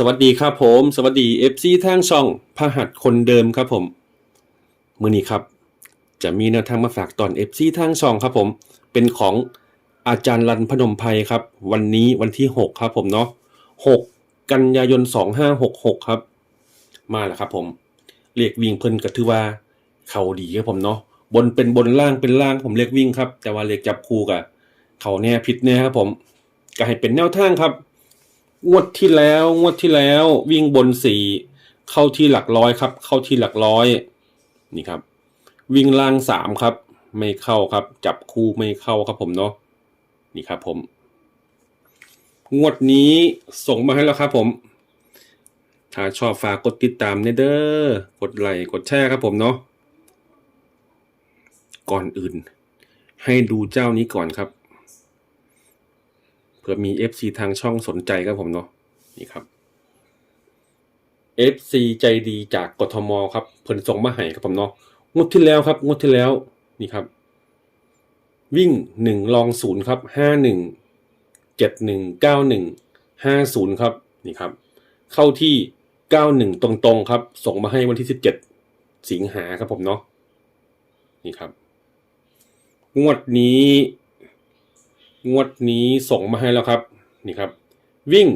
สวัสดีครับผม สวัสดี FC ทางช่องพหัสคนเดิมครับผมมื้อนี้ครับ จะมีแนวทางมาฝากตอน FC ทางช่องครับผม เป็นของอาจารย์รันพนมไพรครับ วันนี้วันที่ 6 ครับผมเนาะ6กันยายน 2566 ครับ มาแล้วครับผมเรียกวิ่งเพิ่นก็ถือว่าเขาดีครับผมเนาะบนเป็นบนล่างเป็นล่างผมเรียกวิ่งครับ แต่ว่าเรียกจับคู่กับเขาแน่ผิดแน่ครับผมก็ให้เป็นแนวทางครับ งวดที่แล้วงวดที่แล้ว วิ่งบนสี่เข้าที่หลักร้อยครับ เข้าที่หลักร้อยนี่ครับ วิ่งล่างสามครับ ไม่เข้าครับ จับคู่ไม่เข้าครับผมเนาะนี่ครับผม งวดนี้ส่งมาให้แล้วครับผม ถ้าชอบฝากกดติดตามเด้อกดไลค์กดแชร์ครับผมเนาะก่อนอื่น ให้ดูเจ้านี้ก่อนครับ ผื่อมี FC ทางช่องสนใจครับผมเนาะนี่ครับ FC ใจดีจากกทมครับเพิ่นส่งมาให้ครับผมเนาะงวดที่แล้วครับงวดที่แล้วนี่ครับ วิ่งหนึ่งลองศูนย์ครับห้าหนึ่งเจ็ดหนึ่งเก้าหนึ่งห้าศูนย์ครับนี่ครับ เข้าที่เก้าหนึ่งตรงๆครับ ส่งมาให้วันที่สิบเจ็ดสิงหาครับผมเนาะนี่ครับ งวดนี้ งวดนี้ส่งมาให้แล้วครับนี่ครับ วิ่ง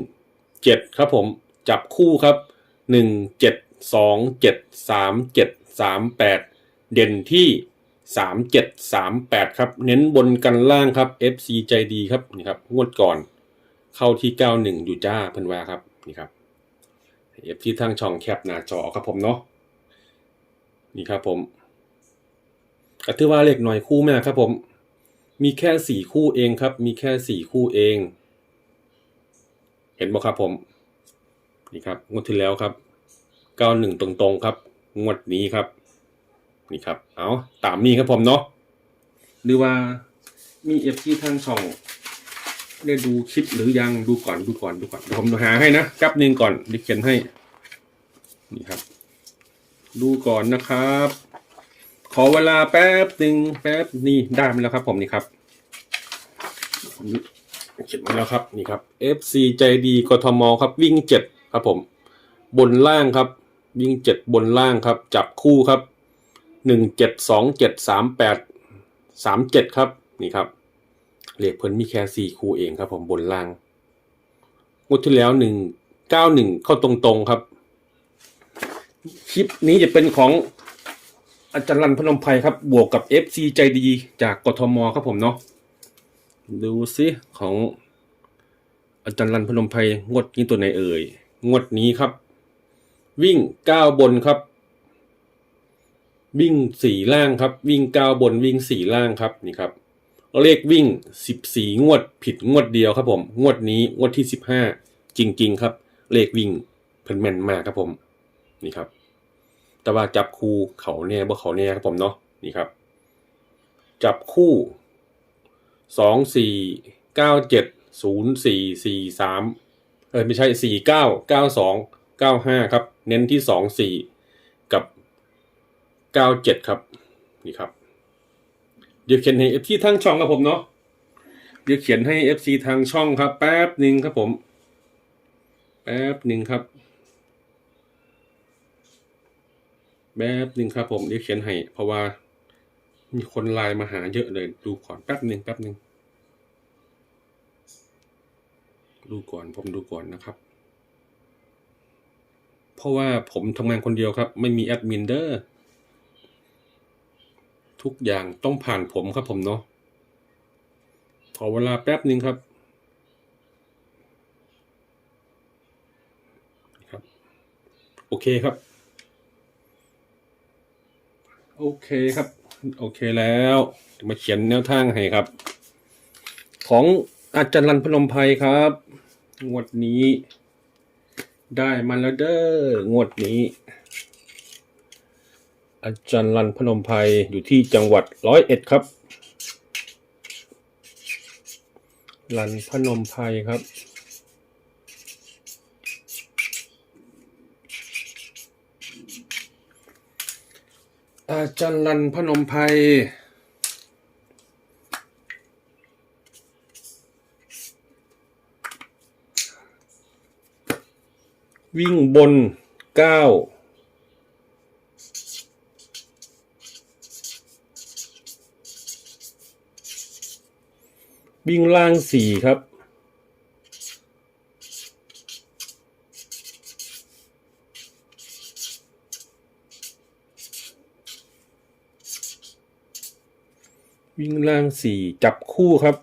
เจ็ดครับผมจับคู่ครับหนึ่งเจ็ดสองเจ็ดสามเจ็ดสามแปดเด่นที่สามเจ็ดสามแปดครับ เน้นบนกันล่างครับ FC ใจดีครับนี่ครับงวดก่อน เข้าที่เก้าหนึ่งอยู่จ้าเพิ่นว่าครับนี่ครับ FC ทางช่องแคปหน้าจอครับผมเนาะนี่ครับผมก็ถือว่าเล็กหน่อยคู่แม่ครับผม มีแค่สี่คู่เองครับ มีแค่สี่คู่เอง เห็นบ่ครับผม นี่ครับ งวดที่แล้วครับเก้าหนึ่งตรงๆครับ งวดนี้ครับ นี่ครับ เอาตามนี้ครับผมเนาะ หรือว่ามีเอฟที่ทางช่องได้ดูคลิปหรือยังดูก่อนดูก่อนดูก่อนผมหาให้นะแป๊บหนึ่งก่อนดิเขียนให้ นี่ครับ ดูก่อนนะครับ ขอเวลาแป๊บหนึ่งแป๊บนี่ได้มาแล้วครับ ผมนี่ครับเขียนมาแล้วครับนี่ครับ FC ใจดีกทมครับ วิ่งเจ็ดครับผม บนล่างครับ วิ่งเจ็ดบนล่างครับ จับคู่ครับหนึ่งเจ็ดสองเจ็ดสามแปดสามเจ็ดครับนี่ครับเลขเพิ่นมีแค่สี่คู่เองครับ ผมบนล่างงวดที่แล้วหนึ่งเก้าหนึ่งเข้าตรงๆครับ คลิปนี้จะเป็นของ อาจารย์รันพนมไพรครับ บวกกับ FC ใจดีจากกทมครับผมเนาะดูซิของอาจารย์รันพนมไพรงวดนี้ตัวไหนเอ่ย งวดนี้ครับ วิ่งเก้าบนครับ วิ่งสี่ล่างครับ วิ่งเก้าบนวิ่งสี่ล่างครับนี่ครับเลขวิ่งสิบสี่งวดผิดงวดเดียวครับผม งวดนี้งวดที่สิบห้าจริง ๆ ครับ เลขวิ่งเพิ่นแม่นมากครับผม นี่ครับ แต่ว่าจับคู่เขาแน่บ่เขาแน่ครับผมเนาะนี่ครับ จับคู่สองสี่เก้าเจ็ดศูนย์สี่สี่สามเออไม่ใช่สี่เก้าเก้าสองเก้าห้าครับ เน้นที่สองสี่กับเก้าเจ็ดครับนี่ครับ เดี๋ยวเขียนให้เอฟซีทางช่องครับผมเนาะเดี๋ยวเขียนให้เอฟซีทางช่องครับ แป๊บหนึ่งครับผม แป๊บหนึ่งครับ แบบหนึ่งครับผมเดี๋ยวเขียนให้ เพราะว่ามีคนไลน์มาหาเยอะเลย ดูก่อนแป๊บหนึ่งแป๊บหนึ่งดูก่อนผมดูก่อนนะครับ เพราะว่าผมทำงานคนเดียวครับ ไม่มีแอดมินเดอร์ทุกอย่างต้องผ่านผมครับผมเนาะขอเวลาแป๊บหนึ่งครับครับ โอเคครับ โอเคครับ โอเคแล้วมาเขียนแนวทางให้ครับ ของอาจารย์รันพนมไพรครับ งวดนี้ ได้มาแล้วเด้องวดนี้ อาจารย์รันพนมไพรอยู่ที่จังหวัดร้อยเอ็ดครับรันพนมไพรครับ อาจารย์รันพนมไพรวิ่งบนเก้าวิ่งล่างสี่ครับ วิ่งล่างสี่จับคู่ครับ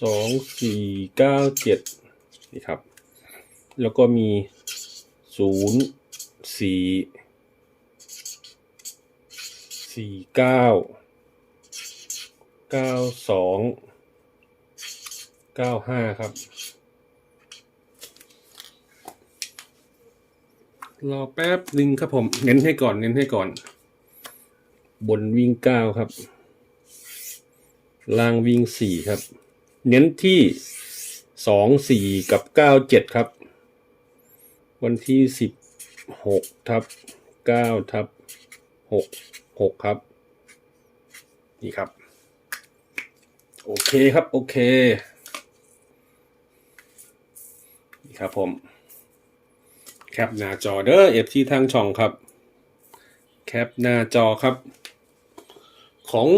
สองสี่เก้าเจ็ดนี่ครับ แล้วก็มีศูนย์สี่สี่เก้าเก้าสองเก้าห้าครับ รอแป๊บหนึ่งครับผม เน้นให้ก่อนเน้นให้ก่อน บนวิ่งเก้าครับ ล่างวิ่งสี่ครับ เน้นที่สองสี่กับเก้าเจ็ดครับ วันที่สิบหกทับเก้าทับหกหกครับ นี่ครับ โอเคครับ โอเค นี่ครับผม แคปหน้าจอเด้อเอฟที่ทางช่องครับ แคปหน้าจอครับ ของ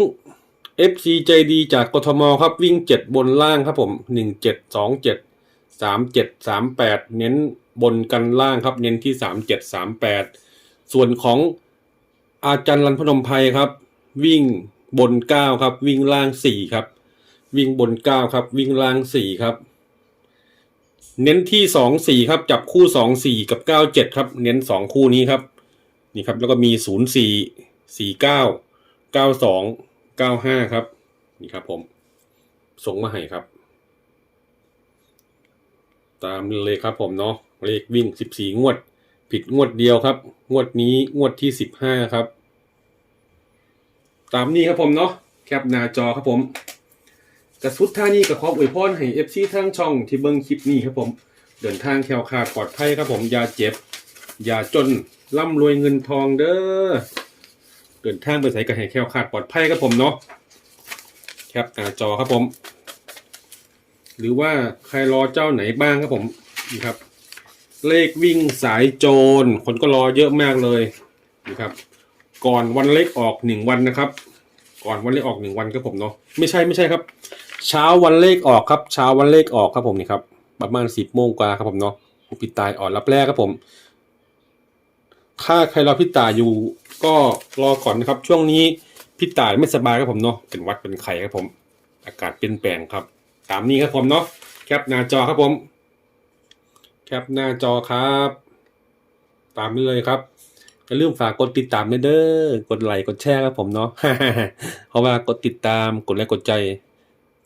FC ใจดีจากกทมครับวิ่งเจ็ดบนล่างครับผมหนึ่งเจ็ดสองเจ็ดสามเจ็ดสามแปดเน้นบนกันล่างครับ เน้นที่สามเจ็ดสามแปดส่วนของอาจารย์รันพนมไพรครับ วิ่งบนเก้าครับ วิ่งล่างสี่ครับ วิ่งบนเก้าครับ วิ่งล่างสี่ครับ เน้นที่สองสี่ครับ จับคู่สองสี่กับเก้าเจ็ดครับ เน้นสองคู่นี้ครับ นี่ครับ แล้วก็มีศูนย์สี่สี่เก้าเก้าสองเก้าห้าครับ นี่ครับ ผมส่งมาให้ครับ ตามเลยครับ ผมเนาะเลขวิ่งสิบสี่งวด ผิดงวดเดียวครับ งวดนี้งวดที่สิบห้าครับ ตามนี้ครับผมเนาะแคปหน้าจอครับผม กระสุดท่านี้กับขออวยพรให้เอฟซีทั้งช่องที่เบิ้งคลิปนี้ครับผม เดินทางแคล้วคลาดปลอดภัยครับผมอย่าเจ็บ อย่าจนร่ำรวยเงินทองเด้อเดินทางไปใส่กันให้แคล้วคลาดปลอดภัยครับผมเนาะแคปหน้าจอครับผม หรือว่าใครรอเจ้าไหนบ้างครับผมนี่ครับ เลขวิ่งสายโจรคนก็รอเยอะมากเลยนะครับ ก่อนวันเลขออกหนึ่งวันนะครับ ก่อนวันเลขออกหนึ่งวันครับผมเนาะไม่ใช่ไม่ใช่ครับ เช้าวันเลขออกครับ เช้าวันเลขออกครับผมนี่ครับ ประมาณสิบโมงกว่าครับผมเนาะผมปิตายอ่อนรับแรกครับผม ถ้าใครรอพี่ตายอยู่ ก็รอก่อนนะครับ ช่วงนี้พี่ตายไม่สบายครับผมเนาะเป็นวัดเป็นไข้ครับผม อากาศเปลี่ยนแปลงครับ ตามนี้ครับผมเนาะแคปหน้าจอครับผม แคปหน้าจอครับ ตามนี้เลยครับอย่าลืมฝากกดติดตามด้เด้อ กดไลค์ กดแชร์ครับผมเนาะ เพราะว่ากดติดตาม กดไลค์ กดใจ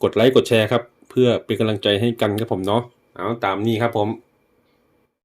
กดไลค์กดแชร์ครับ เพื่อเป็นกำลังใจให้กันครับผมเนาะเอาตามนี้ครับผม